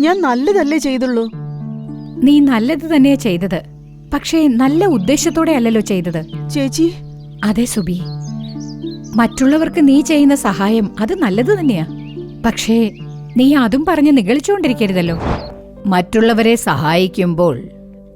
ഞാൻ നല്ലതല്ലേ ചെയ്തുള്ളൂ? നീ നല്ലത് തന്നെയാ ചെയ്തത്. പക്ഷേ നല്ല ഉദ്ദേശത്തോടെ അല്ലല്ലോ ചെയ്തത്. ചേച്ചി. അതെ സുബി. മറ്റുള്ളവർക്ക് നീ ചെയ്യുന്ന സഹായം അത് നല്ലത് തന്നെയാ. പക്ഷേ നീ അതും പറഞ്ഞ് നിഗളിച്ചുകൊണ്ടിരിക്കരുതല്ലോ. മറ്റുള്ളവരെ സഹായിക്കുമ്പോൾ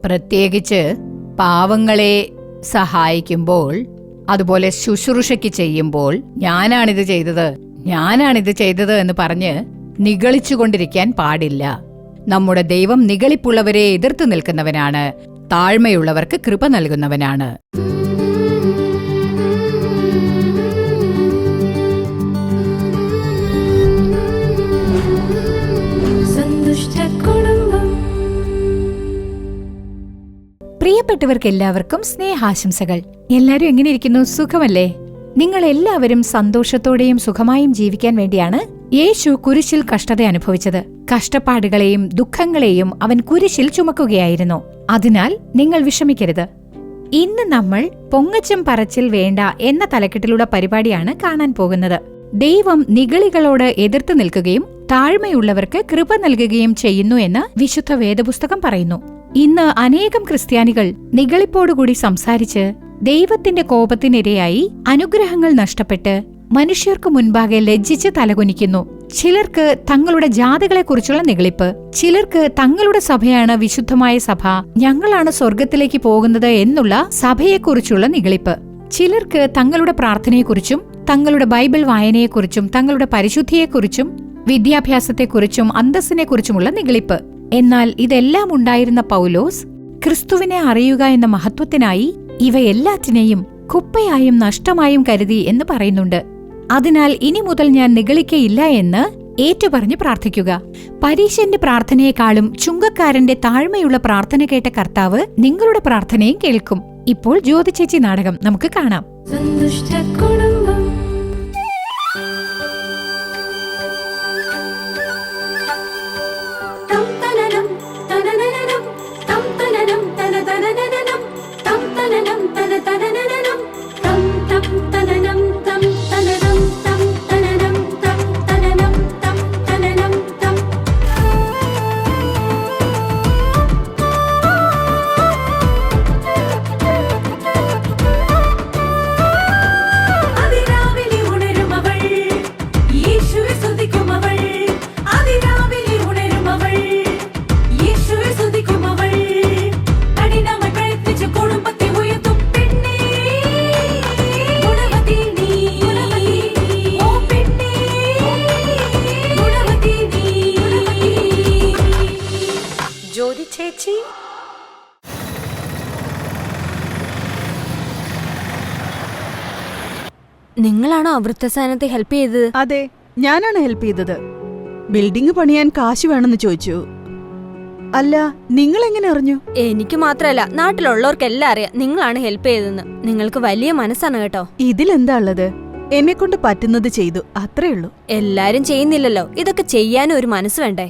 പ്രത്യേകിച്ച് പാവങ്ങളെ സഹായിക്കുമ്പോൾ അതുപോലെ ശുശ്രൂഷയ്ക്ക് ചെയ്യുമ്പോൾ ഞാനാണിത് ചെയ്തത് ഞാനാണിത് ചെയ്തത് എന്ന് പറഞ്ഞ് നിഗളിച്ചുകൊണ്ടിരിക്കാൻ പാടില്ല. നമ്മുടെ ദൈവം നിഗളിപ്പുള്ളവരെ എതിർത്തു നിൽക്കുന്നവനാണ്. താഴ്മയുള്ളവർക്ക് കൃപ നൽകുന്നവനാണ്. പ്രിയപ്പെട്ടവർക്ക് എല്ലാവർക്കും സ്നേഹാശംസകൾ. എല്ലാവരും എങ്ങനെ ഇരിക്കുന്നു? സുഖമല്ലേ? നിങ്ങൾ എല്ലാവരും സന്തോഷത്തോടെയും സുഖമായും ജീവിക്കാൻ വേണ്ടിയാണ് യേശു കുരിശിൽ കഷ്ടത അനുഭവിച്ചത്. കഷ്ടപ്പാടുകളെയും ദുഃഖങ്ങളെയും അവൻ കുരിശിൽ ചുമക്കുകയായിരുന്നു. അതിനാൽ നിങ്ങൾ വിഷമിക്കരുത്. ഇന്ന് നമ്മൾ പൊങ്ങച്ചം പറച്ചിൽ വേണ്ട എന്ന തലക്കെട്ടിലുള്ള പരിപാടിയാണ് കാണാൻ പോകുന്നത്. ദൈവം നിഗളികളോട് എതിർത്ത് നിൽക്കുകയും താഴ്മയുള്ളവർക്ക് കൃപ നൽകുകയും ചെയ്യുന്നു എന്ന് വിശുദ്ധ വേദപുസ്തകം പറയുന്നു. ഇന്ന് അനേകം ക്രിസ്ത്യാനികൾ നിഗളിപ്പോടുകൂടി സംസാരിച്ച് ദൈവത്തിന്റെ കോപത്തിനിരയായി അനുഗ്രഹങ്ങൾ നഷ്ടപ്പെട്ട് മനുഷ്യർക്ക് മുൻപാകെ ലജ്ജിച്ച് തലകുനിക്കുന്നു. ചിലർക്ക് തങ്ങളുടെ ജാതികളെക്കുറിച്ചുള്ള നിഗളിപ്പ് ചിലർക്ക് തങ്ങളുടെ സഭയാണ് വിശുദ്ധമായ സഭ ഞങ്ങളാണ് സ്വർഗത്തിലേക്ക് പോകുന്നത് എന്നുള്ള സഭയെക്കുറിച്ചുള്ള നിഗളിപ്പ്. ചിലർക്ക് തങ്ങളുടെ പ്രാർത്ഥനയെക്കുറിച്ചും തങ്ങളുടെ ബൈബിൾ വായനയെക്കുറിച്ചും തങ്ങളുടെ പരിശുദ്ധിയെക്കുറിച്ചും വിദ്യാഭ്യാസത്തെക്കുറിച്ചും അന്തസ്സിനെക്കുറിച്ചുമുള്ള നിഗളിപ്പ്. എന്നാൽ ഇതെല്ലാം ഉണ്ടായിരുന്ന പൗലോസ് ക്രിസ്തുവിനെ അറിയുക എന്ന മഹത്വത്തിനായി ഇവയെല്ലാറ്റിനെയും കുപ്പയായും നഷ്ടമായും കരുതി എന്ന് പറയുന്നുണ്ട്. അതിനാൽ ഇനി മുതൽ ഞാൻ നിഗളിക്കയില്ല എന്ന് ഏറ്റുപറഞ്ഞു പ്രാർത്ഥിക്കുക. പരീശന്റെ പ്രാർത്ഥനയെക്കാളും ചുങ്കക്കാരന്റെ താഴ്മയുള്ള പ്രാർത്ഥന കേട്ട കർത്താവ് നിങ്ങളുടെ പ്രാർത്ഥനയും കേൾക്കും. ഇപ്പോൾ ജ്യോതിചേച്ചി നാടകം നമുക്ക് കാണാം. സന്തുഷ്ടകുടുംബം ചേച്ചി. നിങ്ങളാണോ വൃദ്ധസാനത്തെ ഹെൽപ്പ് ചെയ്തത്? അതെ ഞാനാണ് ഹെൽപ്പ് ചെയ്തത്. ബിൽഡിംഗ് പണിയാൻ കാശ് വേണമെന്ന് ചോദിച്ചു. അല്ല നിങ്ങൾ എങ്ങനെ അറിഞ്ഞു? എനിക്ക് മാത്രമല്ല നാട്ടിലുള്ളവർക്കെല്ലാം അറിയാം നിങ്ങളാണ് ഹെൽപ്പ് ചെയ്തതെന്ന്. നിങ്ങൾക്ക് വലിയ മനസ്സാണ് കേട്ടോ. ഇതിലെന്താ ഉള്ളത്? എന്നെ കൊണ്ട് പറ്റുന്നത് ചെയ്തു അത്രേ ഉള്ളൂ. എല്ലാരും ചെയ്യുന്നില്ലല്ലോ ഇതൊക്കെ ചെയ്യാനും ഒരു മനസ്സ് വേണ്ടേ?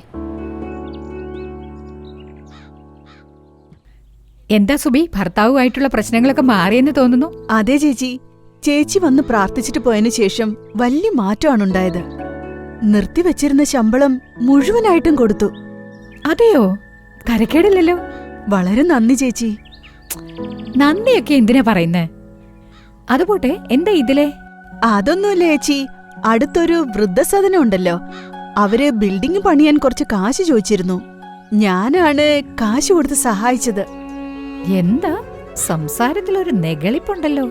എന്താ സുബി ഭർത്താവുമായിട്ടുള്ള പ്രശ്നങ്ങളൊക്കെ മാറിയെന്ന് തോന്നുന്നു? അതെ ചേച്ചി. ചേച്ചി വന്ന് പ്രാർത്ഥിച്ചിട്ട് പോയതിനു ശേഷം വലിയ മാറ്റമാണ് ഉണ്ടായത് നിർത്തിവെച്ചിരുന്ന ശമ്പളം മുഴുവനായിട്ടും കൊടുത്തു. അതെയോ? തരക്കേടില്ലല്ലോ? വളരെ നന്ദി ചേച്ചി. നന്ദിയൊക്കെ എന്തിനാ പറയുന്നേ? അതുപോട്ടെ എന്താ ഇതിലെ? അതൊന്നുമില്ല ചേച്ചി. അടുത്തൊരു വൃദ്ധസദനം ഉണ്ടല്ലോ. അവർ ബിൽഡിംഗ് പണിയാൻ കുറച്ച് കാശ് ചോദിച്ചിരുന്നു. ഞാനാണ് കാശ് കൊടുത്ത് സഹായിച്ചത്. എന്താ? സംസാരത്തിൽ ഒരു നെഗളിപ്പുണ്ടല്ലോ.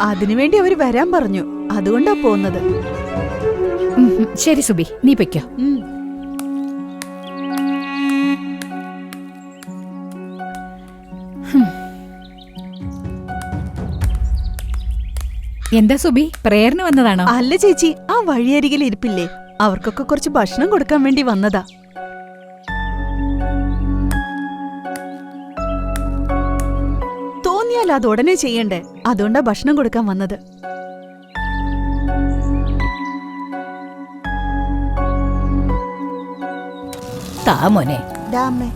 അതിനുവേണ്ടി അവർ വരാൻ പറഞ്ഞു. അതുകൊണ്ടാ പോകുന്നത് ശരി സുബി നീ പൊയ്ക്കോ. എന്താ സുബി പ്രേരണ വന്നതാണോ? അല്ല ചേച്ചി ആ വഴിയരികിൽ ഇരിപ്പില്ലേ അവർക്കൊക്കെ കുറച്ച് ഭക്ഷണം കൊടുക്കാൻ വേണ്ടി വന്നതാ. തോന്നിയാൽ അത് ഉടനെ ചെയ്യണ്ടേ? അതുകൊണ്ടാ ഭക്ഷണം കൊടുക്കാൻ വന്നത്. താ മോനെ. ഡാമേ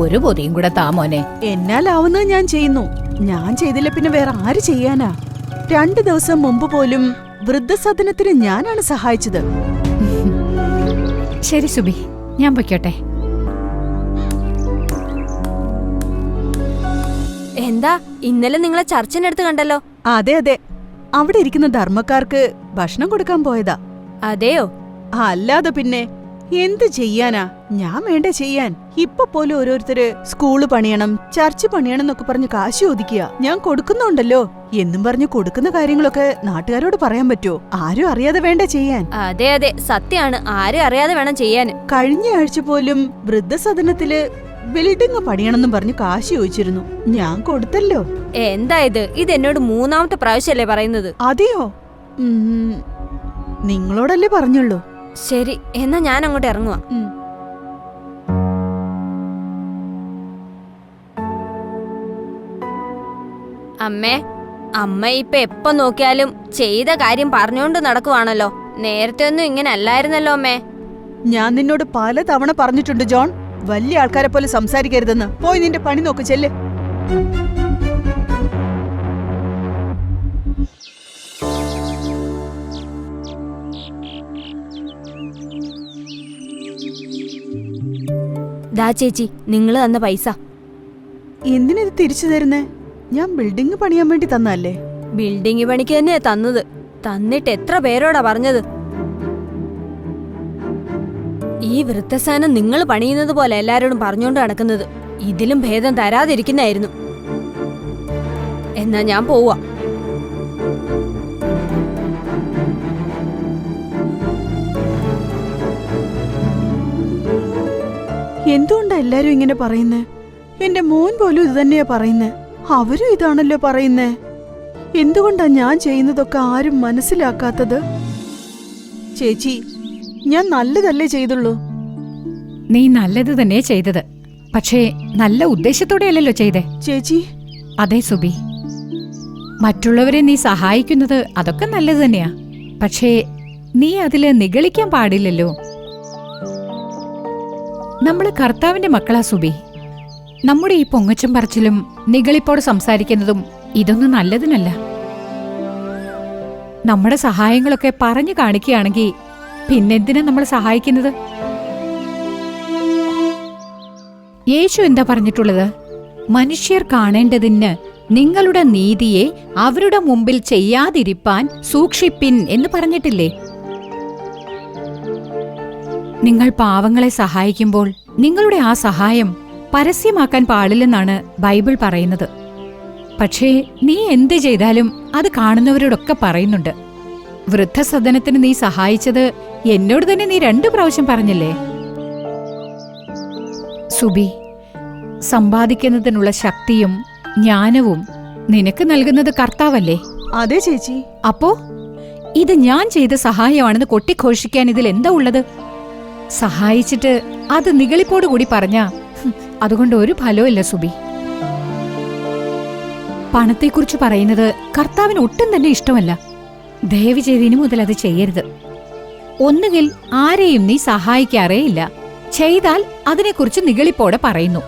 ഒരു പൊതിയും കൂടെ താമോനെ എന്നാലാവുന്നത് ഞാൻ ചെയ്യുന്നു. ഞാൻ ചെയ്തില്ല പിന്നെ വേറെ ആര് ചെയ്യാനാ? രണ്ടു ദിവസം മുമ്പ് പോലും വൃദ്ധസദനത്തിന് ഞാനാണ് സഹായിച്ചത്. ശരി സുബി ഞാൻ പൊയ്ക്കോട്ടെ. എന്താ? ഇന്നലെ നിങ്ങളെ ചർച്ചിനടുത്ത് കണ്ടല്ലോ. അതെ അതെ. അവിടെ ഇരിക്കുന്ന ധർമ്മക്കാർക്ക് ഭക്ഷണം കൊടുക്കാൻ പോയതാ. അതെയോ? അല്ലാതെ പിന്നെ എന്ത് ചെയ്യാനാ? ഞാൻ വേണ്ട ചെയ്യാൻ? ഇപ്പൊ പോലും ഓരോരുത്തര് സ്കൂൾ പണിയണം ചർച്ച് പണിയണം എന്നൊക്കെ പറഞ്ഞ് കാശ് ചോദിക്കുക. ഞാൻ കൊടുക്കുന്നുണ്ടല്ലോ. എന്നും പറഞ്ഞ് കൊടുക്കുന്ന കാര്യങ്ങളൊക്കെ നാട്ടുകാരോട് പറയാൻ പറ്റുമോ? ആരും അറിയാതെ വേണ്ട ചെയ്യാൻ? അതെ അതെ. സത്യാണ്. ആരും അറിയാതെ വേണം ചെയ്യാൻ. കഴിഞ്ഞ ആഴ്ച പോലും വൃദ്ധസദനത്തിൽ ബിൽഡിംഗ് പണിയണമെന്നും പറഞ്ഞു കാശ് ചോദിച്ചിരുന്നു. ഞാൻ കൊടുത്തല്ലോ. എന്താ ഇത് ഇത് എന്നോട് മൂന്നാമത്തെ പ്രാവശ്യല്ലേ പറയുന്നത്? അതെയോ? ഉം, നിങ്ങളോടല്ലേ പറഞ്ഞുള്ളൂ. ശരി എന്നാ ഞാൻ അങ്ങോട്ട് ഇറങ്ങുക ഉം. അമ്മേ അമ്മ ഇപ്പൊ എപ്പോ നോക്കിയാലും ചെയ്ത കാര്യം പറഞ്ഞുകൊണ്ട് നടക്കുവാണല്ലോ. നേരത്തെ ഒന്നും ഇങ്ങനെ അല്ലായിരുന്നല്ലോ അമ്മേ. ഞാൻ നിന്നോട് പല തവണ പറഞ്ഞിട്ടുണ്ട് ജോൺ. വലിയ ആൾക്കാരെ പോലെ സംസാരിക്കരുതെന്ന്. പോയി നിന്റെ പണി നോക്ക് ചെല്ല്. ദാ ചേച്ചി നിങ്ങൾ തന്ന പൈസ. എന്തിനത് തിരിച്ചു തരുന്നേ? ഞാൻ ബിൽഡിംഗ് പണിയാൻ വേണ്ടി തന്നല്ലേ ബിൽഡിംഗ് പണിക്ക് തന്നെയാ തന്നത്. തന്നിട്ട് എത്ര പേരോടാ പറഞ്ഞത്? ഈ വൃത്തസാനം നിങ്ങൾ പണിയുന്നത് പോലെ എല്ലാരോടും പറഞ്ഞുകൊണ്ട് നടക്കുന്നത് ഇതിലും ഭേദം തരാതിരിക്കുന്നായിരുന്നു എന്നാ ഞാൻ പോവാ എന്തുകൊണ്ടാ എല്ലാരും ഇങ്ങനെ പറയുന്നേ? എന്റെ മോൻ പോലും ഇത് തന്നെയാ പറയുന്നേ. അവരും ഇതാണല്ലോ പറയുന്നേ. എന്തുകൊണ്ടാ ഞാൻ ചെയ്യുന്നതൊക്കെ ആരും മനസ്സിലാക്കാത്തത്? ചേച്ചി ഞാൻ നല്ലതല്ലേ ചെയ്തുള്ളൂ? നീ നല്ലത് തന്നെ ചെയ്തത്. പക്ഷേ നല്ല ഉദ്ദേശത്തോടെയല്ലല്ലോ ചെയ്തേ. ചേച്ചി. അതെ സുബി. മറ്റുള്ളവരെ നീ സഹായിക്കുന്നത് അതൊക്കെ നല്ലത് തന്നെയാ. പക്ഷേ നീ അതിൽ നിഗളിക്കാൻ പാടില്ലല്ലോ. നമ്മൾ കർത്താവിന്റെ മക്കളാ സുബി. നമ്മുടെ ഈ പൊങ്ങച്ചും പറച്ചിലും നിഗളിപ്പോട് സംസാരിക്കുന്നതും ഇതൊന്നും നല്ലതിനല്ല. നമ്മുടെ സഹായങ്ങളൊക്കെ പറഞ്ഞു കാണിക്കുകയാണെങ്കിൽ പിന്നെന്തിനാ നമ്മൾ സഹായിക്കുന്നത്? യേശു എന്താ പറഞ്ഞിട്ടുള്ളത്? മനുഷ്യർ കാണേണ്ടതിന് നിങ്ങളുടെ നീതിയെ അവരുടെ മുമ്പിൽ ചെയ്യാതിരിപ്പാൻ സൂക്ഷിപ്പിൻ എന്ന് പറഞ്ഞിട്ടില്ലേ? നിങ്ങൾ പാവങ്ങളെ സഹായിക്കുമ്പോൾ നിങ്ങളുടെ ആ സഹായം പരസ്യമാക്കാൻ പാടില്ലെന്നാണ് ബൈബിൾ പറയുന്നത്. പക്ഷേ നീ എന്ത് ചെയ്താലും അത് കാണുന്നവരോടൊക്കെ പറയുന്നുണ്ട്. വൃദ്ധസദനത്തിന് നീ സഹായിച്ചത് എന്നോട് തന്നെ നീ രണ്ടു പ്രാവശ്യം പറഞ്ഞില്ലേ? സുബി സമ്പാദിക്കുന്നതിനുള്ള ശക്തിയും ജ്ഞാനവും നിനക്ക് നൽകുന്നത് കർത്താവല്ലേ? അതെ ചേച്ചി. അപ്പോ ഇത് ഞാൻ ചെയ്ത സഹായമാണെന്ന് കൊട്ടിഘോഷിക്കാൻ ഇതിൽ എന്താ ഉള്ളത്? സഹായിച്ചിട്ട് അത് നിഗളിപ്പോടുകൂടി പറഞ്ഞ അതുകൊണ്ട് ഒരു ഫലവുമില്ല സുബി. പണത്തെക്കുറിച്ച് പറയുന്നത് കർത്താവിന് ഒട്ടും തന്നെ ഇഷ്ടമല്ല. ദയവ് ചെയ്ത് ഇനി മുതൽ അത് ചെയ്യരുത്. ഒന്നുകിൽ ആരെയും നീ സഹായിക്കാറേ ഇല്ല ചെയ്താൽ അതിനെക്കുറിച്ച് നിഗളിപ്പോടെ പറയുന്നു.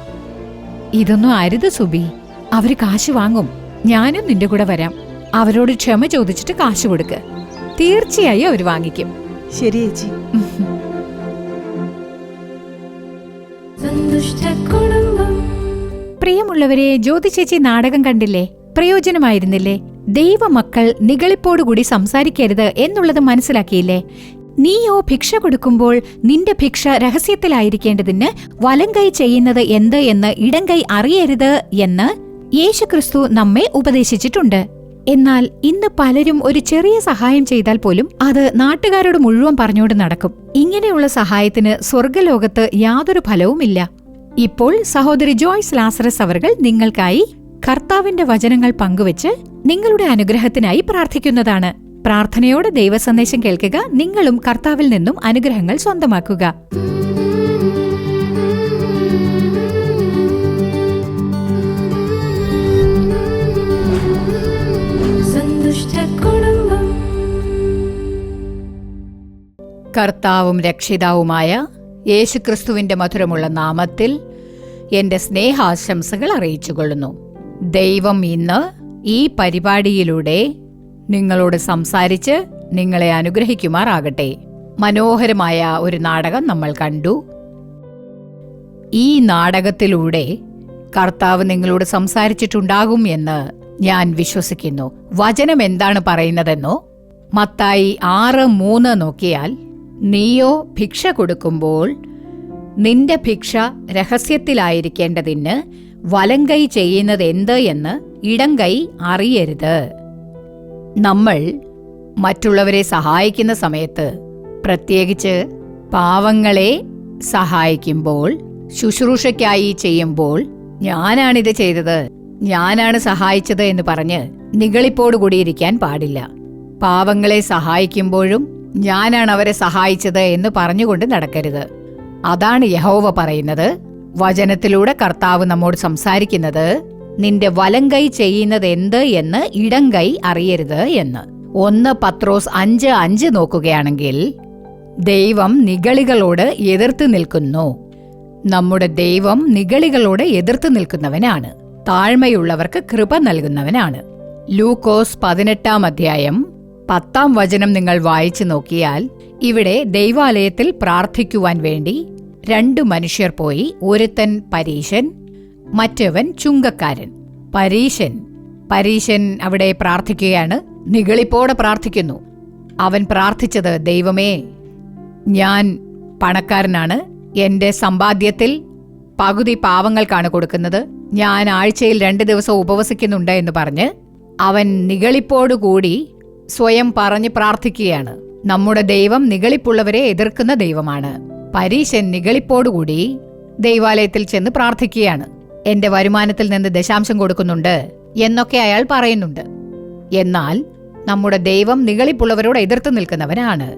ഇതൊന്നും അരുത് സുബി. അവർ കാശ് വാങ്ങും. ഞാനും നിന്റെ കൂടെ വരാം. അവരോട് ക്ഷമ ചോദിച്ചിട്ട് കാശ് കൊടുക്ക്. തീർച്ചയായും അവർ വാങ്ങിക്കും. ശരി ചേച്ചി. പ്രിയമുള്ളവരെ ജ്യോതി ചേച്ചി നാടകം കണ്ടില്ലേ? പ്രയോജനമായിരുന്നില്ലേ? ദൈവമക്കൾ നിഗളിപ്പോടുകൂടി സംസാരിക്കരുത് എന്നുള്ളത് മനസ്സിലാക്കിയില്ലേ? നീയോ ഭിക്ഷ കൊടുക്കുമ്പോൾ നിന്റെ ഭിക്ഷ രഹസ്യത്തിലായിരിക്കേണ്ടതിന് വലങ്കൈ ചെയ്യുന്നത് എന്ത് എന്ന് ഇടങ്കൈ അറിയരുത് എന്ന് യേശുക്രിസ്തു നമ്മെ ഉപദേശിച്ചിട്ടുണ്ട്. എന്നാൽ ഇന്ന് പലരും ഒരു ചെറിയ സഹായം ചെയ്താൽ പോലും അത് നാട്ടുകാരോട് മുഴുവൻ പറഞ്ഞുകൊണ്ട് നടക്കും. ഇങ്ങനെയുള്ള സഹായത്തിന് സ്വർഗലോകത്ത് യാതൊരു ഫലവുമില്ല. ഇപ്പോൾ സഹോദരി ജോയ്സ് ലാസറസ് അവർ നിങ്ങൾക്കായി കർത്താവിന്റെ വചനങ്ങൾ പങ്കുവച്ച് നിങ്ങളുടെ അനുഗ്രഹത്തിനായി പ്രാർത്ഥിക്കുന്നതാണ്. പ്രാർത്ഥനയോടെ ദൈവസന്ദേശം കേൾക്കുക നിങ്ങളും കർത്താവിൽ നിന്നും അനുഗ്രഹങ്ങൾ സ്വന്തമാക്കുക. കർത്താവും രക്ഷിതാവുമായ യേശുക്രിസ്തുവിന്റെ മധുരമുള്ള നാമത്തിൽ എന്റെ സ്നേഹാശംസകൾ അറിയിച്ചുകൊള്ളുന്നു. ദൈവം ഇന്ന് ഈ പരിപാടിയിലൂടെ നിങ്ങളോട് സംസാരിച്ച് നിങ്ങളെ അനുഗ്രഹിക്കുമാറാകട്ടെ. മനോഹരമായ ഒരു നാടകം നമ്മൾ കണ്ടു. ഈ നാടകത്തിലൂടെ കർത്താവ് നിങ്ങളോട് സംസാരിച്ചിട്ടുണ്ടാകും എന്ന് ഞാൻ വിശ്വസിക്കുന്നു. വചനം എന്താണ് പറയുന്നതെന്നോ? മത്തായി ആറ് മൂന്ന് നോക്കിയാൽ നീയോ ഭിക്ഷ കൊടുക്കുമ്പോൾ നിന്റെ ഭിക്ഷ രഹസ്യത്തിലായിരിക്കേണ്ടതിന് വലങ്കൈ ചെയ്യുന്നത് എന്ത് എന്ന് ഇടങ്കൈ അറിയരുത്. നമ്മൾ മറ്റുള്ളവരെ സഹായിക്കുന്ന സമയത്ത് പ്രത്യേകിച്ച് പാവങ്ങളെ സഹായിക്കുമ്പോൾ ശുശ്രൂഷയ്ക്കായി ചെയ്യുമ്പോൾ ഞാനാണിത് ചെയ്തത് ഞാനാണ് സഹായിച്ചത് എന്ന് പറഞ്ഞ് നിഗളിപ്പോടുകൂടിയിരിക്കാൻ പാടില്ല. പാവങ്ങളെ സഹായിക്കുമ്പോഴും ഞാനാണ് അവരെ സഹായിച്ചത് എന്ന് പറഞ്ഞുകൊണ്ട് നടക്കരുത്. അതാണ് യഹോവ പറയുന്നത്. വചനത്തിലൂടെ കർത്താവ് നമ്മോട് സംസാരിക്കുന്നത് നിന്റെ വലങ്കൈ ചെയ്യുന്നത് എന്ത് എന്ന് ഇടങ്കൈ അറിയരുത് എന്ന്. ഒന്ന് പത്രോസ് അഞ്ച് അഞ്ച് നോക്കുകയാണെങ്കിൽ ദൈവം നിഗളികളോട് എതിർത്ത് നിൽക്കുന്നു. നമ്മുടെ ദൈവം നിഗളികളോട് എതിർത്ത് നിൽക്കുന്നവനാണ്. താഴ്മയുള്ളവർക്ക് കൃപ നൽകുന്നവനാണ്. ലൂക്കോസ് പതിനെട്ടാം അധ്യായം പത്താം വചനം നിങ്ങൾ വായിച്ചു നോക്കിയാൽ ഇവിടെ ദൈവാലയത്തിൽ പ്രാർത്ഥിക്കുവാൻ വേണ്ടി രണ്ടു മനുഷ്യർ പോയി. ഒരുത്തൻ പരീശൻ മറ്റവൻ ചുങ്കക്കാരൻ. പരീശൻ പരീശൻ അവിടെ പ്രാർത്ഥിക്കുകയാണ്. നിഗളിപ്പോടെ പ്രാർത്ഥിക്കുന്നു. അവൻ പ്രാർത്ഥിച്ചത് ദൈവമേ ഞാൻ പണക്കാരനാണ്. എന്റെ സമ്പാദ്യത്തിൽ പകുതി പാവങ്ങൾക്കാണ് കൊടുക്കുന്നത്. ഞാൻ ആഴ്ചയിൽ രണ്ട് ദിവസം ഉപവസിക്കുന്നുണ്ട് എന്ന് പറഞ്ഞ് അവൻ നിഗളിപ്പോടുകൂടി സ്വയം പറഞ്ഞ് പ്രാർത്ഥിക്കുകയാണ്. നമ്മുടെ ദൈവം നിഗളിപ്പുള്ളവരെ എതിർക്കുന്ന ദൈവമാണ്. പരീശൻ നികളിപ്പോടുകൂടി ദൈവാലയത്തിൽ ചെന്ന് പ്രാർത്ഥിക്കുകയാണ്. എന്റെ വരുമാനത്തിൽ നിന്ന് ദശാംശം കൊടുക്കുന്നുണ്ട് എന്നൊക്കെ അയാൾ പറയുന്നുണ്ട്. എന്നാൽ നമ്മുടെ ദൈവം നികളിപ്പുള്ളവരോട് എതിർത്തു നിൽക്കുന്നവനാണ്.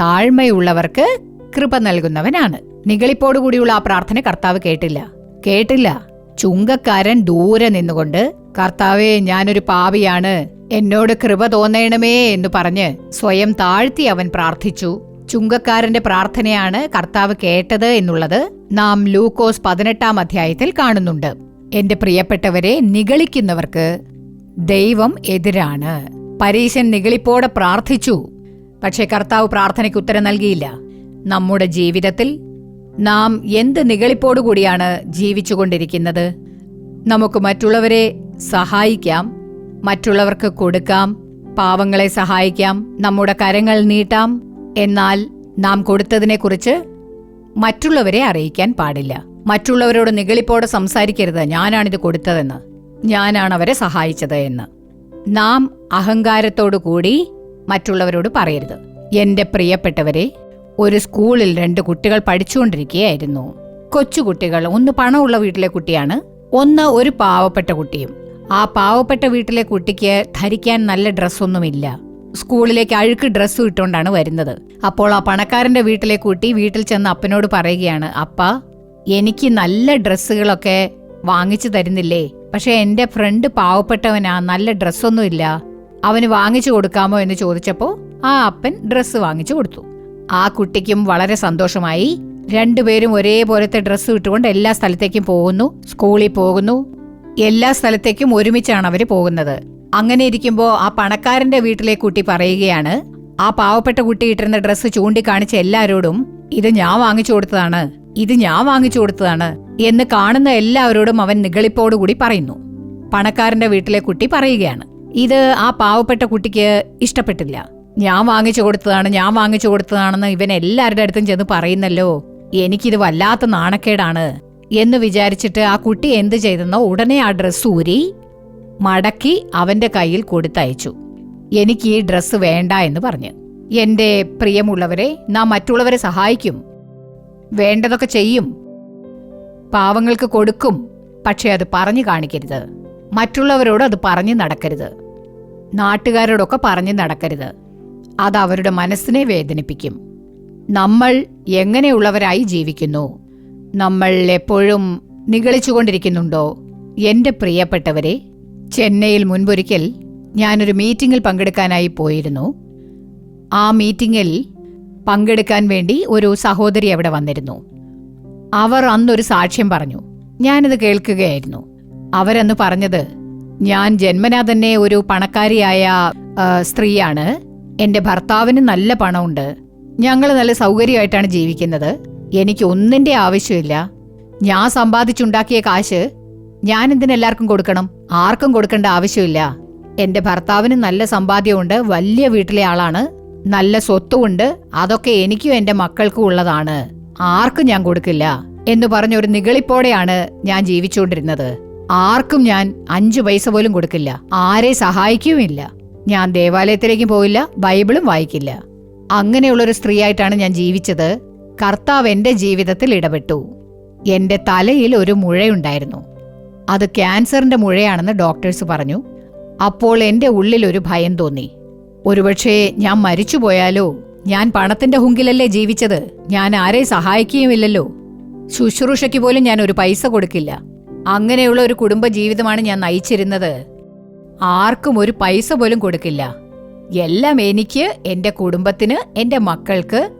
താഴ്മയുള്ളവർക്ക് കൃപ നൽകുന്നവനാണ്. നികളിപ്പോടുകൂടിയുള്ള ആ പ്രാർത്ഥന കർത്താവ് കേട്ടില്ല. കേട്ടില്ല. ചുങ്കക്കാരൻ ദൂരെ നിന്നുകൊണ്ട് കർത്താവെ ഞാനൊരു പാപിയാണ്. എന്നോട് കൃപ തോന്നേണമേ എന്ന് പറഞ്ഞ് സ്വയം താഴ്ത്തി അവൻ പ്രാർത്ഥിച്ചു. ചുങ്കക്കാരന്റെ പ്രാർത്ഥനയാണ് കർത്താവ് കേട്ടത് എന്നുള്ളത് നാം ലൂക്കോസ് പതിനെട്ടാം അധ്യായത്തിൽ കാണുന്നുണ്ട്. എന്റെ പ്രിയപ്പെട്ടവരെ നിഗളിക്കുന്നവർക്ക് ദൈവം എതിരാണ്. പരീശൻ നിഗളിപ്പോടെ പ്രാർത്ഥിച്ചു. പക്ഷേ കർത്താവ് പ്രാർത്ഥനയ്ക്ക് ഉത്തരം നൽകിയില്ല. നമ്മുടെ ജീവിതത്തിൽ നാം എന്ത് നിഗളിപ്പോടുകൂടിയാണ് ജീവിച്ചുകൊണ്ടിരിക്കുന്നത്? നമുക്ക് മറ്റുള്ളവരെ സഹായിക്കാം. മറ്റുള്ളവർക്ക് കൊടുക്കാം. പാവങ്ങളെ സഹായിക്കാം. നമ്മുടെ കരങ്ങൾ നീട്ടാം. എന്നാൽ നാം കൊടുത്തതിനെക്കുറിച്ച് മറ്റുള്ളവരെ അറിയിക്കാൻ പാടില്ല. മറ്റുള്ളവരോട് നിഗളിപ്പോടെ സംസാരിക്കരുത്. ഞാനാണിത് കൊടുത്തതെന്ന്. ഞാനാണ് അവരെ സഹായിച്ചത് എന്ന്. നാം അഹങ്കാരത്തോടു കൂടി മറ്റുള്ളവരോട് പറയരുത്. എന്റെ പ്രിയപ്പെട്ടവരെ ഒരു സ്കൂളിൽ രണ്ട് കുട്ടികൾ പഠിച്ചുകൊണ്ടിരിക്കുകയായിരുന്നു. കൊച്ചുകുട്ടികൾ ഒന്ന് പണമുള്ള വീട്ടിലെ കുട്ടിയാണ് ഒന്ന് ഒരു പാവപ്പെട്ട കുട്ടിയും. ആ പാവപ്പെട്ട വീട്ടിലെ കുട്ടിക്ക് ധരിക്കാൻ നല്ല ഡ്രസ്സൊന്നുമില്ല. സ്കൂളിലേക്ക് അഴുക്ക് ഡ്രസ്സ് ഇട്ടുകൊണ്ടാണ് വരുന്നത്. അപ്പോൾ ആ പണക്കാരന്റെ വീട്ടിലെ കുട്ടി വീട്ടിൽ ചെന്ന് അപ്പനോട് പറയുകയാണ് അപ്പ എനിക്ക് നല്ല ഡ്രസ്സുകളൊക്കെ വാങ്ങിച്ചു തരുന്നില്ലേ? പക്ഷെ എന്റെ ഫ്രണ്ട് പാവപ്പെട്ടവനാ നല്ല ഡ്രസ്സൊന്നുമില്ല അവന് വാങ്ങിച്ചു കൊടുക്കാമോ എന്ന് ചോദിച്ചപ്പോൾ ആ അപ്പൻ ഡ്രസ്സ് വാങ്ങിച്ചു കൊടുത്തു. ആ കുട്ടിക്കും വളരെ സന്തോഷമായി. രണ്ടുപേരും ഒരേപോലത്തെ ഡ്രസ്സ് ഇട്ടുകൊണ്ട് എല്ലാ സ്ഥലത്തേക്കും പോകുന്നു സ്കൂളിൽ പോകുന്നു. എല്ലാ സ്ഥലത്തേക്കും ഒരുമിച്ചാണ് അവർ പോകുന്നത്. അങ്ങനെ ഇരിക്കുമ്പോ ആ പണക്കാരന്റെ വീട്ടിലെ കുട്ടി പറയുകയാണ് ആ പാവപ്പെട്ട കുട്ടി ഇട്ടിരുന്ന ഡ്രസ്സ് ചൂണ്ടിക്കാണിച്ച എല്ലാവരോടും ഇത് ഞാൻ വാങ്ങിച്ചു കൊടുത്തതാണ് ഇത് ഞാൻ വാങ്ങിച്ചു കൊടുത്തതാണ് എന്ന് കാണുന്ന എല്ലാവരോടും അവൻ നിഗളിപ്പോടുകൂടി പറയുന്നു. പണക്കാരന്റെ വീട്ടിലെ കുട്ടി പറയുകയാണ് ഇത് ആ പാവപ്പെട്ട കുട്ടിക്ക് ഇഷ്ടപ്പെട്ടില്ല. ഞാൻ വാങ്ങിച്ചു കൊടുത്തതാണ് ഞാൻ വാങ്ങിച്ചു കൊടുത്തതാണെന്ന് ഇവൻ എല്ലാവരുടെ അടുത്തും ചെന്ന് പറയുന്നല്ലോ എനിക്കിത് വല്ലാത്ത നാണക്കേടാണ് എന്ന് വിചാരിച്ചിട്ട് ആ കുട്ടി എന്ത് ചെയ്തെന്നോ ഉടനെ ആ ഡ്രസ്സ് ഊരി മടക്കി അവന്റെ കയ്യിൽ കൊടുത്തയച്ചു. എനിക്ക് ഈ ഡ്രസ്സ് വേണ്ട എന്ന് പറഞ്ഞ്. എന്റെ പ്രിയമുള്ളവരെ നാം മറ്റുള്ളവരെ സഹായിക്കും. വേണ്ടതൊക്കെ ചെയ്യും. പാവങ്ങൾക്ക് കൊടുക്കും. പക്ഷേ അത് പറഞ്ഞു കാണിക്കരുത്. മറ്റുള്ളവരോട് അത് പറഞ്ഞു നടക്കരുത്. നാട്ടുകാരോടൊക്കെ പറഞ്ഞു നടക്കരുത്. അത് അവരുടെ മനസ്സിനെ വേദനിപ്പിക്കും. നമ്മൾ എങ്ങനെയുള്ളവരായി ജീവിക്കുന്നു? നമ്മൾ എപ്പോഴും നിഗളിച്ചുകൊണ്ടിരിക്കുന്നുണ്ടോ? എന്റെ പ്രിയപ്പെട്ടവരെ ചെന്നൈയിൽ മുൻപൊരിക്കൽ ഞാനൊരു മീറ്റിംഗിൽ പങ്കെടുക്കാനായി പോയിരുന്നു. ആ മീറ്റിംഗിൽ പങ്കെടുക്കാൻ വേണ്ടി ഒരു സഹോദരി അവിടെ വന്നിരുന്നു. അവർ അന്നൊരു സാക്ഷ്യം പറഞ്ഞു. ഞാനിത് കേൾക്കുകയായിരുന്നു. അവരന്ന് പറഞ്ഞത് ഞാൻ ജന്മനാ തന്നെ ഒരു പണക്കാരിയായ സ്ത്രീയാണ്. എന്റെ ഭർത്താവിന് നല്ല പണമുണ്ട്. ഞങ്ങൾ നല്ല സൗകര്യമായിട്ടാണ് ജീവിക്കുന്നത്. എനിക്ക് ഒന്നിന്റെ ആവശ്യമില്ല. ഞാൻ സമ്പാദിച്ചുണ്ടാക്കിയ കാശ് ഞാൻ എന്തിനെല്ലാവർക്കും കൊടുക്കണം? ആർക്കും കൊടുക്കേണ്ട ആവശ്യമില്ല. എന്റെ ഭർത്താവിന് നല്ല സമ്പാദ്യമുണ്ട് വലിയ വീട്ടിലെ ആളാണ് നല്ല സ്വത്തുമുണ്ട് അതൊക്കെ എനിക്കും എന്റെ മക്കൾക്കും ഉള്ളതാണ്. ആർക്കും ഞാൻ കൊടുക്കില്ല എന്ന് പറഞ്ഞ ഒരു നിഗളിപ്പോടെയാണ് ഞാൻ ജീവിച്ചുകൊണ്ടിരുന്നത്. ആർക്കും ഞാൻ അഞ്ചു പൈസ പോലും കൊടുക്കില്ല. ആരെ സഹായിക്കുമില്ല ഞാൻ ദേവാലയത്തിലേക്കും പോയില്ല ബൈബിളും വായിക്കില്ല. അങ്ങനെയുള്ളൊരു സ്ത്രീയായിട്ടാണ് ഞാൻ ജീവിച്ചത്. കർത്താവ് എന്റെ ജീവിതത്തിൽ ഇടപെട്ടു. എന്റെ തലയിൽ ഒരു മുഴയുണ്ടായിരുന്നു. അത് ക്യാൻസറിന്റെ മുഴയാണെന്ന് ഡോക്ടേഴ്സ് പറഞ്ഞു. അപ്പോൾ എന്റെ ഉള്ളിൽ ഒരു ഭയം തോന്നി. ഒരുപക്ഷേ ഞാൻ മരിച്ചുപോയാലോ ഞാൻ പണത്തിന്റെ ഹുങ്കിലല്ലേ ജീവിച്ചത്? ഞാൻ ആരെ സഹായിക്കുകയുമില്ലല്ലോ? ശുശ്രൂഷയ്ക്ക് പോലും ഞാൻ ഒരു പൈസ കൊടുക്കില്ല. അങ്ങനെയുള്ള ഒരു കുടുംബ ജീവിതമാണ് ഞാൻ നയിച്ചിരുന്നത്. ആർക്കും ഒരു പൈസ പോലും കൊടുക്കില്ല. എല്ലാം എനിക്ക് എന്റെ കുടുംബത്തിന് എന്റെ മക്കൾക്ക്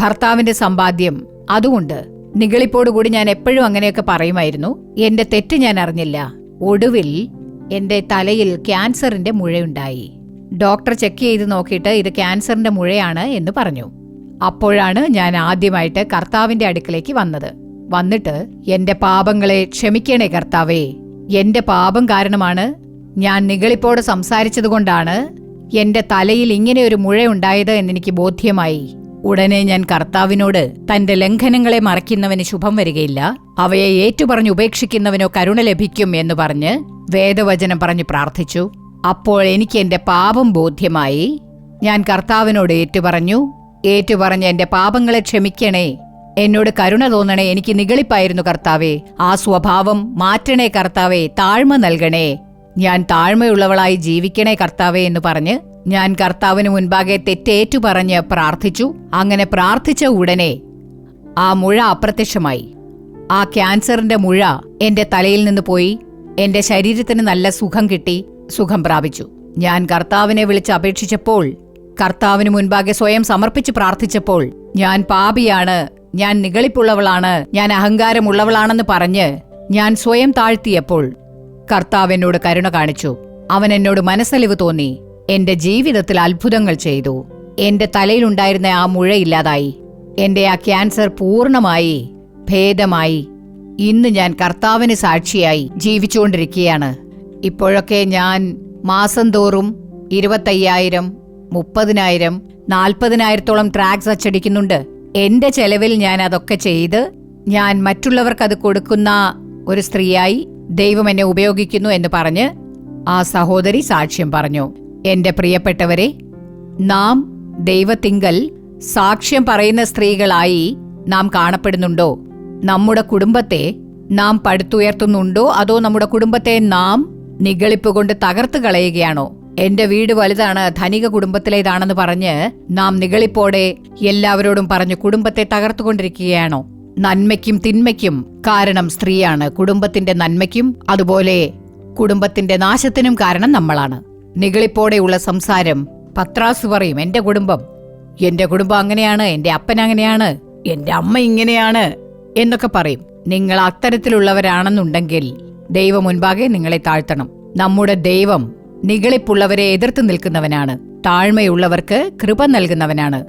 ഭർത്താവിന്റെ സമ്പാദ്യം. അതുകൊണ്ട് നിഗളിപ്പോടുകൂടി ഞാൻ എപ്പോഴും അങ്ങനെയൊക്കെ പറയുമായിരുന്നു. എന്റെ തെറ്റ് ഞാൻ അറിഞ്ഞില്ല. ഒടുവിൽ എന്റെ തലയിൽ ക്യാൻസറിന്റെ മുഴയുണ്ടായി. ഡോക്ടർ ചെക്ക് ചെയ്ത് നോക്കിയിട്ട് ഇത് ക്യാൻസറിന്റെ മുഴയാണ് എന്ന് പറഞ്ഞു. അപ്പോഴാണ് ഞാൻ ആദ്യമായിട്ട് കർത്താവിന്റെ അടുക്കലേക്ക് വന്നത്. വന്നിട്ട് എന്റെ പാപങ്ങളെ ക്ഷമിക്കണേ കർത്താവേ. എന്റെ പാപം കാരണമാണ് ഞാൻ നിഗളിപ്പോട് സംസാരിച്ചതുകൊണ്ടാണ് എന്റെ തലയിൽ ഇങ്ങനെ ഒരു എന്നെനിക്ക് ബോധ്യമായി. ഉടനെ ഞാൻ കർത്താവിനോട് തന്റെ ലംഘനങ്ങളെ മറയ്ക്കുന്നവന് ശുഭം വരികയില്ല അവയെ ഏറ്റുപറഞ്ഞ് ഉപേക്ഷിക്കുന്നവനോ കരുണ ലഭിക്കും എന്ന് പറഞ്ഞ് വേദവചനം പറഞ്ഞ് പ്രാർത്ഥിച്ചു. അപ്പോൾ എനിക്ക് എന്റെ പാപം ബോധ്യമായി. ഞാൻ കർത്താവിനോട് ഏറ്റുപറഞ്ഞു ഏറ്റുപറഞ്ഞ് എന്റെ പാപങ്ങളെ ക്ഷമിക്കണേ എന്നോട് കരുണ തോന്നണേ എനിക്ക് നിഗളിപ്പായിരുന്നു കർത്താവേ ആ സ്വഭാവം മാറ്റണേ കർത്താവേ താഴ്മ നൽകണേ ഞാൻ താഴ്മയുള്ളവളായി ജീവിക്കണേ കർത്താവേ എന്ന് പറഞ്ഞ് ഞാൻ കർത്താവിന് മുൻപാകെ തെറ്റേറ്റു പറഞ്ഞ് പ്രാർത്ഥിച്ചു. അങ്ങനെ പ്രാർത്ഥിച്ച ഉടനെ ആ മുഴ അപ്രത്യക്ഷമായി. ആ ക്യാൻസറിന്റെ മുഴ എന്റെ തലയിൽ നിന്ന് പോയി. എന്റെ ശരീരത്തിന് നല്ല സുഖം കിട്ടി സുഖം പ്രാപിച്ചു. ഞാൻ കർത്താവിനെ വിളിച്ച് അപേക്ഷിച്ചപ്പോൾ കർത്താവിന് മുൻപാകെ സ്വയം സമർപ്പിച്ച് പ്രാർത്ഥിച്ചപ്പോൾ ഞാൻ പാപിയാണ് ഞാൻ നിഗളിപ്പുള്ളവളാണ് ഞാൻ അഹങ്കാരമുള്ളവളാണെന്ന് പറഞ്ഞ് ഞാൻ സ്വയം താഴ്ത്തിയപ്പോൾ കർത്താവ് എന്നോട് കരുണ കാണിച്ചു. അവൻ എന്നോട് മനസ്സലിവ് തോന്നി. എന്റെ ജീവിതത്തിൽ അത്ഭുതങ്ങൾ ചെയ്തു. എന്റെ തലയിലുണ്ടായിരുന്ന ആ മുഴ ഇല്ലാതായി എന്റെ ആ ക്യാൻസർ പൂർണമായി ഭേദമായി. ഇന്ന് ഞാൻ കർത്താവിന് സാക്ഷിയായി ജീവിച്ചുകൊണ്ടിരിക്കുകയാണ്. ഇപ്പോഴൊക്കെ ഞാൻ മാസം തോറും ഇരുപത്തയ്യായിരം മുപ്പതിനായിരം നാൽപ്പതിനായിരത്തോളം ട്രാക്സ് അച്ചടിക്കുന്നുണ്ട്. എന്റെ ചെലവിൽ ഞാൻ അതൊക്കെ ചെയ്ത് ഞാൻ മറ്റുള്ളവർക്ക് അത് കൊടുക്കുന്ന ഒരു സ്ത്രീയായി ദൈവം എന്നെ ഉപയോഗിക്കുന്നു എന്ന് പറഞ്ഞ് ആ സഹോദരി സാക്ഷ്യം പറഞ്ഞു. എന്റെ പ്രിയപ്പെട്ടവരെ നാം ദൈവത്തിങ്കൽ സാക്ഷ്യം പറയുന്ന സ്ത്രീകളായി നാം കാണപ്പെടുന്നുണ്ടോ? നമ്മുടെ കുടുംബത്തെ നാം പടുത്തുയർത്തുന്നുണ്ടോ? അതോ നമ്മുടെ കുടുംബത്തെ നാം നിഗളിപ്പ് കൊണ്ട് തകർത്ത് കളയുകയാണോ? എന്റെ വീട് വലുതാണ് ധനിക കുടുംബത്തിലേതാണെന്ന് പറഞ്ഞ് നാം നിഗളിപ്പോടെ എല്ലാവരോടും പറഞ്ഞു കുടുംബത്തെ തകർത്തുകൊണ്ടിരിക്കുകയാണോ നന്മയ്ക്കും തിന്മയ്ക്കും കാരണം സ്ത്രീയാണ്. കുടുംബത്തിന്റെ നന്മയ്ക്കും അതുപോലെ കുടുംബത്തിന്റെ നാശത്തിനും കാരണം നമ്മളാണ്. നിഗളിപ്പോടെയുള്ള സംസാരം പത്രാസ് പറയും എന്റെ കുടുംബം എന്റെ കുടുംബം അങ്ങനെയാണ് എന്റെ അപ്പൻ അങ്ങനെയാണ് എന്റെ അമ്മ ഇങ്ങനെയാണ് എന്നൊക്കെ പറയും. നിങ്ങൾ അത്തരത്തിലുള്ളവരാണെന്നുണ്ടെങ്കിൽ ദൈവം മുൻപാകെ നിങ്ങളെ താഴ്ത്തണം. നമ്മുടെ ദൈവം നിഗളിപ്പുള്ളവരെ എതിർത്ത് നിൽക്കുന്നവനാണ്. താഴ്മയുള്ളവർക്ക് കൃപ നൽകുന്നവനാണ്.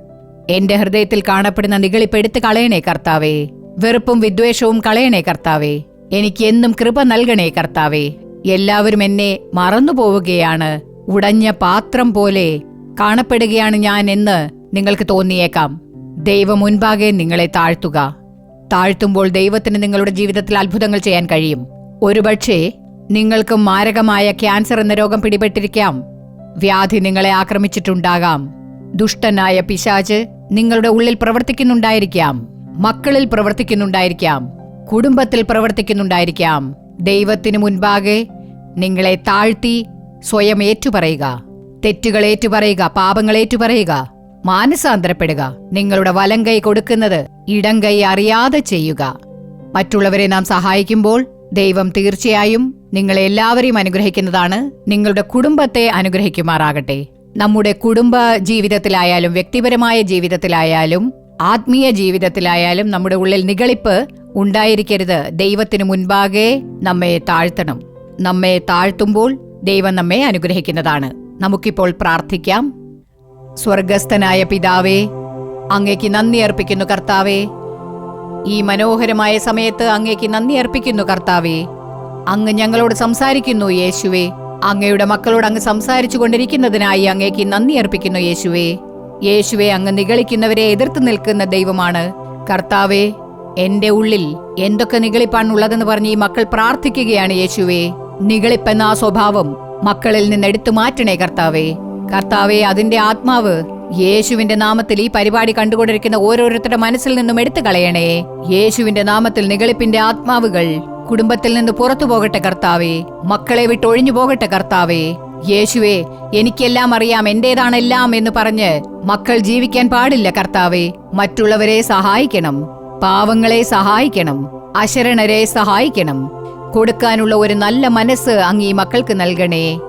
എന്റെ ഹൃദയത്തിൽ കാണപ്പെടുന്ന നിഗളിപ്പ് എടുത്തു കളയണേ കർത്താവേ. വെറുപ്പും വിദ്വേഷവും കളയണേ കർത്താവേ. എനിക്ക് എന്നും കൃപ നൽകണേ കർത്താവേ. എല്ലാവരും എന്നെ മറന്നുപോവുകയാണ്. ഉടഞ്ഞ പാത്രം പോലെ കാണപ്പെടുകയാണ് ഞാൻ എന്ന് നിങ്ങൾക്ക് തോന്നിയേക്കാം. ദൈവം മുൻപാകെ നിങ്ങളെ താഴ്ത്തുക. താഴ്ത്തുമ്പോൾ ദൈവത്തിന് നിങ്ങളുടെ ജീവിതത്തിൽ അത്ഭുതങ്ങൾ ചെയ്യാൻ കഴിയും. ഒരുപക്ഷേ നിങ്ങൾക്ക് മാരകമായ ക്യാൻസർ എന്ന രോഗം പിടിപെട്ടിരിക്കാം. വ്യാധി നിങ്ങളെ ആക്രമിച്ചിട്ടുണ്ടാകാം. ദുഷ്ടനായ പിശാച് നിങ്ങളുടെ ഉള്ളിൽ പ്രവർത്തിക്കുന്നുണ്ടായിരിക്കാം. മക്കളിൽ പ്രവർത്തിക്കുന്നുണ്ടായിരിക്കാം. കുടുംബത്തിൽ പ്രവർത്തിക്കുന്നുണ്ടായിരിക്കാം. ദൈവത്തിനു മുൻപാകെ നിങ്ങളെ താഴ്ത്തി സ്വയം ഏറ്റുപറയുക. തെറ്റുകൾ ഏറ്റുപറയുക പാപങ്ങൾ ഏറ്റുപറയുക. മാനസാന്തരപ്പെടുക. നിങ്ങളുടെ വലം കൈ കൊടുക്കുന്നത് ഇടം കൈ അറിയാതെ ചെയ്യുക. മറ്റുള്ളവരെ നാം സഹായിക്കുമ്പോൾ ദൈവം തീർച്ചയായും നിങ്ങളെ എല്ലാവരെയും അനുഗ്രഹിക്കുന്നതാണ്. നിങ്ങളുടെ കുടുംബത്തെ അനുഗ്രഹിക്കുമാറാകട്ടെ. നമ്മുടെ കുടുംബ ജീവിതത്തിലായാലും വ്യക്തിപരമായ ജീവിതത്തിലായാലും ആത്മീയ ജീവിതത്തിലായാലും നമ്മുടെ ഉള്ളിൽ നിഗളിപ്പ് ഉണ്ടായിരിക്കരുത്. ദൈവത്തിനു മുൻപാകെ നമ്മെ താഴ്ത്തണം. നമ്മെ താഴ്ത്തുമ്പോൾ ദൈവം നമ്മെ അനുഗ്രഹിക്കുന്നതാണ്. നമുക്കിപ്പോൾ പ്രാർത്ഥിക്കാം. സ്വർഗസ്ഥനായ പിതാവേ അങ്ങേക്ക് നന്ദി അർപ്പിക്കുന്നു കർത്താവേ. ഈ മനോഹരമായ സമയത്ത് അങ്ങേക്ക് നന്ദി അർപ്പിക്കുന്നു കർത്താവേ. അങ്ങ് ഞങ്ങളോട് സംസാരിക്കുന്നു യേശുവേ. അങ്ങയുടെ മക്കളോട് അങ്ങ് സംസാരിച്ചു കൊണ്ടിരിക്കുന്നതിനായി അങ്ങേക്ക് നന്ദി അർപ്പിക്കുന്നു യേശുവേ. യേശുവെ അങ്ങ് നിഗളിക്കുന്നവരെ എതിർത്ത് നിൽക്കുന്ന ദൈവമാണ്. കർത്താവേ എന്റെ ഉള്ളിൽ എന്തൊക്കെ നിഗളിപ്പാണുള്ളതെന്ന് പറഞ്ഞ് ഈ മക്കൾ പ്രാർത്ഥിക്കുകയാണ് യേശുവേ. നിഗളിപ്പെന്ന ആ സ്വഭാവം മക്കളിൽ നിന്ന് എടുത്തു മാറ്റണേ കർത്താവേ. കർത്താവെ അതിന്റെ ആത്മാവ് യേശുവിന്റെ നാമത്തിൽ ഈ പരിപാടി കണ്ടുകൊണ്ടിരിക്കുന്ന ഓരോരുത്തരുടെ മനസ്സിൽ നിന്നും എടുത്തു കളയണേ. യേശുവിന്റെ നാമത്തിൽ നിഗളിപ്പിന്റെ ആത്മാവുകൾ കുടുംബത്തിൽ നിന്ന് പുറത്തു പോകട്ടെ കർത്താവേ. മക്കളെ വിട്ട് ഒഴിഞ്ഞു പോകട്ടെ കർത്താവേ. യേശുവേ എനിക്കെല്ലാം അറിയാം എന്റേതാണെല്ലാം എന്ന് പറഞ്ഞ് മക്കൾ ജീവിക്കാൻ പാടില്ല കർത്താവേ. മറ്റുള്ളവരെ സഹായിക്കണം പാവങ്ങളെ സഹായിക്കണം അശരണരെ സഹായിക്കണം. കൊടുക്കാനുള്ള ഒരു നല്ല മനസ്സ് അങ്ങ് ഈ മക്കൾക്ക് നൽകണേ.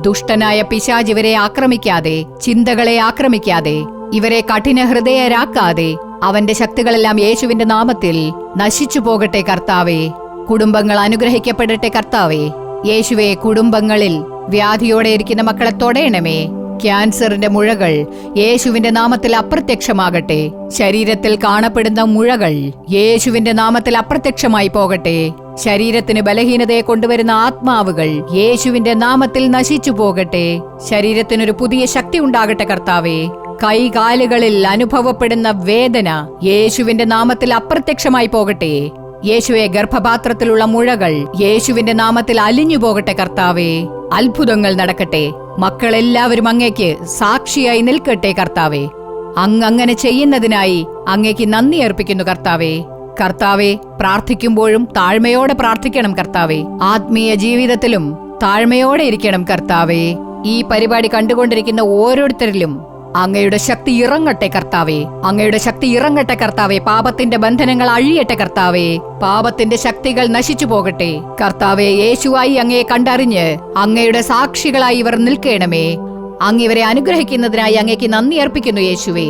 ദുഷ്ടനായ പിശാജ് ഇവരെ ആക്രമിക്കാതെ ചിന്തകളെ ആക്രമിക്കാതെ ഇവരെ കഠിന ഹൃദയരാക്കാതെ അവന്റെ ശക്തികളെല്ലാം യേശുവിന്റെ നാമത്തിൽ നശിച്ചു പോകട്ടെ കർത്താവേ. കുടുംബങ്ങൾ അനുഗ്രഹിക്കപ്പെടട്ടെ കർത്താവേ. യേശുവെ കുടുംബങ്ങളിൽ വ്യാധിയോടെ ഇരിക്കുന്ന മക്കളെ തൊടയണമേ. ക്യാൻസറിന്റെ മുഴകൾ യേശുവിന്റെ നാമത്തിൽ അപ്രത്യക്ഷമാകട്ടെ. ശരീരത്തിൽ കാണപ്പെടുന്ന മുഴകൾ യേശുവിന്റെ നാമത്തിൽ അപ്രത്യക്ഷമായി പോകട്ടെ. ശരീരത്തിന് ബലഹീനതയെ കൊണ്ടുവരുന്ന ആത്മാവുകൾ യേശുവിന്റെ നാമത്തിൽ നശിച്ചു പോകട്ടെ. ശരീരത്തിനൊരു പുതിയ ശക്തി ഉണ്ടാകട്ടെ കർത്താവേ. കൈകാലുകളിൽ അനുഭവപ്പെടുന്ന വേദന യേശുവിന്റെ നാമത്തിൽ അപ്രത്യക്ഷമായി പോകട്ടെ. യേശുവെ ഗർഭപാത്രത്തിലുള്ള മുഴകൾ യേശുവിന്റെ നാമത്തിൽ അലിഞ്ഞു പോകട്ടെ കർത്താവേ. അത്ഭുതങ്ങൾ നടക്കട്ടെ. മക്കളെല്ലാവരും അങ്ങേക്ക് സാക്ഷിയായി നിൽക്കട്ടെ കർത്താവേ. അങ്ങ് അങ്ങനെ ചെയ്യുന്നതിനായി അങ്ങേക്ക് നന്ദി അർപ്പിക്കുന്നു കർത്താവേ. കർത്താവെ പ്രാർത്ഥിക്കുമ്പോഴും താഴ്മയോടെ പ്രാർത്ഥിക്കണം കർത്താവെ. ആത്മീയ ജീവിതത്തിലും താഴ്മയോടെ ഇരിക്കണം കർത്താവെ. ഈ പരിപാടി കണ്ടുകൊണ്ടിരിക്കുന്ന ഓരോരുത്തരിലും അങ്ങയുടെ ശക്തി ഇറങ്ങട്ടെ കർത്താവേ. അങ്ങയുടെ ശക്തി ഇറങ്ങട്ടെ കർത്താവേ. പാപത്തിന്റെ ബന്ധനങ്ങൾ അഴിയട്ടെ കർത്താവേ. പാപത്തിന്റെ ശക്തികൾ നശിച്ചു പോകട്ടെ. കർത്താവെ യേശുവായി അങ്ങയെ കണ്ടറിഞ്ഞ് അങ്ങയുടെ സാക്ഷികളായി ഇവർ നിൽക്കണമേ. അങ്ങ് ഇവരെ അനുഗ്രഹിക്കുന്നതിനായി അങ്ങേക്ക് നന്ദി അർപ്പിക്കുന്നു യേശുവേ.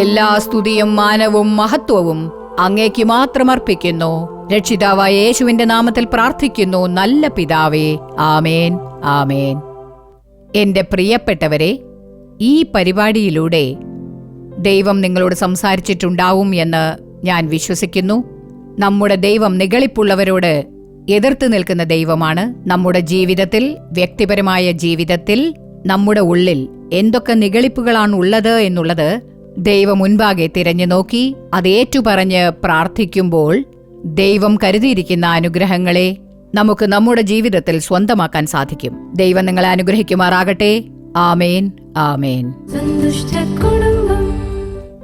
എല്ലാ സ്തുതിയും മാനവും മഹത്വവും അങ്ങേക്ക് മാത്രം അർപ്പിക്കുന്നു. രക്ഷിതാവായ യേശുവിന്റെ നാമത്തിൽ പ്രാർത്ഥിക്കുന്നു. നല്ല പിതാവേ. ആമേൻ. ആമേൻ. എന്റെ പ്രിയപ്പെട്ടവരെ ഈ പരിപാടിയിലൂടെ ദൈവം നിങ്ങളോട് സംസാരിച്ചിട്ടുണ്ടാവും എന്ന് ഞാൻ വിശ്വസിക്കുന്നു. നമ്മുടെ ദൈവം നിഗളിപ്പുള്ളവരോട് എതിർത്ത് നിൽക്കുന്ന ദൈവമാണ്. നമ്മുടെ ജീവിതത്തിൽ വ്യക്തിപരമായ ജീവിതത്തിൽ നമ്മുടെ ഉള്ളിൽ എന്തൊക്കെ നിഗളിപ്പുകളാണ് ഉള്ളത് എന്നുള്ളത് ദൈവം മുൻപാകെ തിരഞ്ഞു നോക്കി അത് ഏറ്റുപറഞ്ഞ് പ്രാർത്ഥിക്കുമ്പോൾ ദൈവം കരുതിയിരിക്കുന്ന അനുഗ്രഹങ്ങളെ നമുക്ക് നമ്മുടെ ജീവിതത്തിൽ സ്വന്തമാക്കാൻ സാധിക്കും. ദൈവം നിങ്ങളെ അനുഗ്രഹിക്കുമാറാകട്ടെ. ആമേൻ ആമേൻ.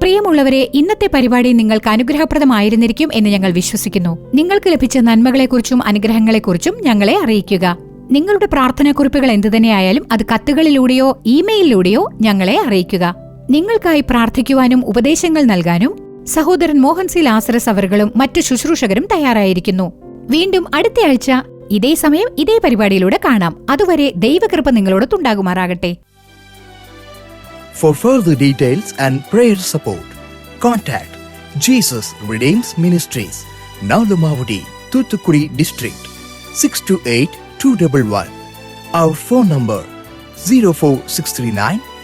പ്രിയമുള്ളവരെ ഇന്നത്തെ പരിപാടി നിങ്ങൾക്ക് അനുഗ്രഹപ്രദമായിരുന്നിരിക്കും എന്ന് ഞങ്ങൾ വിശ്വസിക്കുന്നു. നിങ്ങൾക്ക് ലഭിച്ച നന്മകളെക്കുറിച്ചും അനുഗ്രഹങ്ങളെക്കുറിച്ചും ഞങ്ങളെ അറിയിക്കുക. നിങ്ങളുടെ പ്രാർത്ഥനാക്കുറിപ്പുകൾ എന്തുതന്നെയായാലും അത് കത്തുകളിലൂടെയോ ഇമെയിലിലൂടെയോ ഞങ്ങളെ അറിയിക്കുക. നിങ്ങൾക്കായി പ്രാർത്ഥിക്കുവാനും ഉപദേശങ്ങൾ നൽകാനും സഹോദരൻ മോഹൻ സി ലാസറസ് അവറുകളും മറ്റു ശുശ്രൂഷകരും തയ്യാറായിരിക്കുന്നു. വീണ്ടും അടുത്തയാഴ്ച ഇതേ സമയം ഇതേ പരിപാടിയിലൂടെ കാണാം. അതുവരെ ദൈവകൃപ നിങ്ങളോടൊത്തുണ്ടാകുമാറാകട്ടെ. For further details and prayer support, contact Jesus Redeems Ministries, Nalamavudi, Thuthukudi District, 628-211. Our phone number 04639